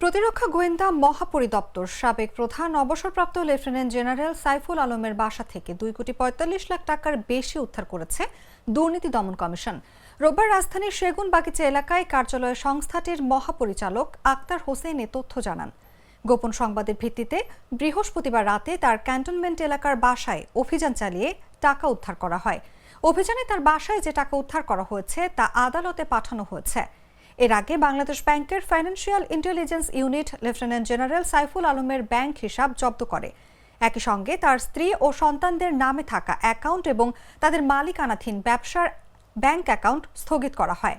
প্রতিরক্ষা গোয়েন্দা মহাপরিদপ্তর সাবেক প্রধান অবসরপ্রাপ্ত লেফটেন্যান্ট জেনারেল সাইফুল আলমের বাসা থেকে দুই কোটি পঁয়তাল্লিশ লাখ টাকার বেশি উদ্ধার করেছে দুর্নীতি দমন কমিশন। রোববার রাজধানীর সেগুন বাগিচা এলাকায় কার্যালয় সংস্থাটির মহাপরিচালক আক্তার হোসেন এ তথ্য জানান। গোপন সংবাদের ভিত্তিতে বৃহস্পতিবার রাতে তার ক্যান্টনমেন্ট এলাকার বাসায় অভিযান চালিয়ে টাকা উদ্ধার করা হয়। অভিযানে তার বাসায় যে টাকা উদ্ধার করা হয়েছে তা আদালতে পাঠানো হয়েছে। এর আগে বাংলাদেশ ব্যাংকের financial intelligence unit lieutenant general Saiful আলমের ব্যাংক হিসাব জব্দ করে। একই সঙ্গে তার স্ত্রী ও সন্তানদের নামে থাকা অ্যাকাউন্ট এবং তাদের মালিকানাধীন ব্যবসার ব্যাংক অ্যাকাউন্ট স্থগিত করা হয়।